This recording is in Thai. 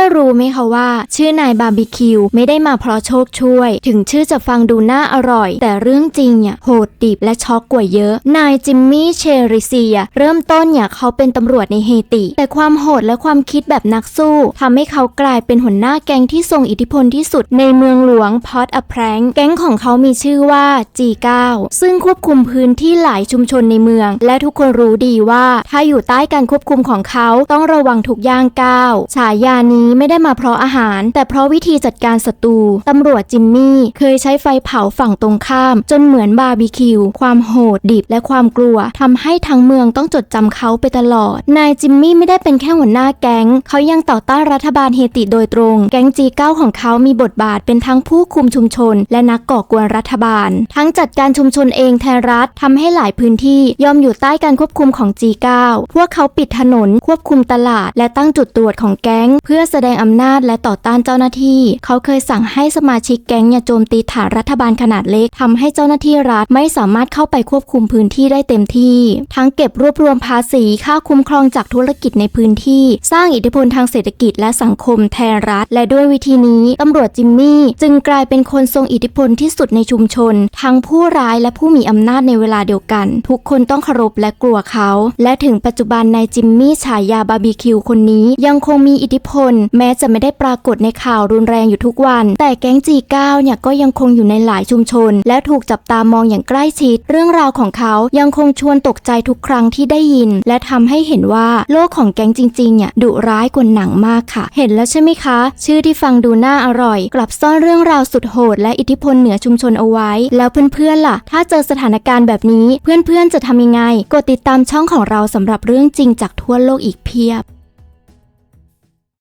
their รู้ไหมคะว่า ชื่อนายบาร์บีคิวไม่ได้มาเพราะโชคช่วย ถึงชื่อจะฟังดูน่าอร่อย แต่เรื่องจริงเนี่ยโหดดิบและช็อกกว่าเยอะ นายจิมมี่เชริเซีย เริ่มต้นเนี่ยเขาเป็นตำรวจในเฮติ แต่ความโหดและความคิดแบบนักสู้ทำให้เขากลายเป็นหัวหน้าแก๊งที่ทรงอิทธิพลที่สุดในเมืองหลวงพอตอแพรงแก๊งของเขามีชื่อว่า G9 ซึ่งควบคุมพื้นที่หลายชุมชนในเมือง และทุกคนรู้ดีว่า ถ้าอยู่ใต้การควบคุมของเขาต้องระวังทุกย่างก้าวฉายานี้ไม่ได้มาเพราะอาหาร แต่เพราะวิธีจัดการศัตรูตำรวจจิมมี่เคยใช้ไฟเผาฝั่งตรงข้าม จนเหมือนบาร์บีคิว ความโหดดิบและความกลัวทำให้ทั้งเมืองต้องจดจำเขาไปตลอด นายจิมมี่ไม่ได้เป็นแค่หัวหน้าแก๊ง เขายังต่อต้านรัฐบาลเฮติโดยตรง แก๊ง G9 ของเขามีบทบาทเป็นทั้งผู้คุมชุมชน และนักก่อกวนรัฐบาล ทั้งจัดการชุมชนเองแทนรัฐทำให้หลายพื้นที่ยอมอยู่ใต้การควบคุมของ G9 พวกเขาปิดถนนควบคุมตลาด และตั้งจุดตรวจของแก๊ง เพื่อแสดงอำนาจและต่อต้านเจ้าหน้าที่ เขาเคยสั่งให้สมาชิกแก๊งอย่าโจมตีฐานรัฐบาลขนาดเล็กทำให้เจ้าหน้าที่รัฐไม่สามารถเข้าไปควบคุมพื้นที่ได้เต็มที่ ทั้งเก็บรวบรวมภาษีค่าคุ้มครองจากธุรกิจในพื้นที่ สร้างอิทธิพลทางเศรษฐกิจและสังคมแทนรัฐ และด้วยวิธีนี้ตำรวจจิมมี่ จึงกลายเป็นคนทรงอิทธิพลที่สุดในชุมชน ทั้งผู้ร้ายและผู้มีอำนาจในเวลาเดียวกัน ทุกคนต้องเคารพและกลัวเขา และถึงปัจจุบันนายจิมมี่ฉายาบาร์บีคิวคนนี้ยังคงมีอิทธิพล แม้จะไม่ได้ปรากฏในข่าวรุนแรงอยู่ทุกวัน แต่แก๊ง G9 เนี่ยก็ยังคงอยู่ในหลายชุมชน และถูกจับตามองอย่างใกล้ชิด เรื่องราวของเขายังคงชวนตกใจทุกครั้งที่ได้ยิน และทำให้เห็นว่าโลกของแก๊งจริงๆเนี่ยดุร้ายกว่าหนังมากค่ะ เห็นแล้วใช่ไหมคะ ชื่อที่ฟังดูน่าอร่อย กลับซ่อนเรื่องราวสุดโหด และอิทธิพลเหนือชุมชนเอาไว้ แล้วเพื่อนๆล่ะ ถ้าเจอสถานการณ์แบบนี้ เพื่อนๆจะทำยังไง กดติดตามช่องของเราสำหรับเรื่องจริงจากทั่วโลกอีกเพียบ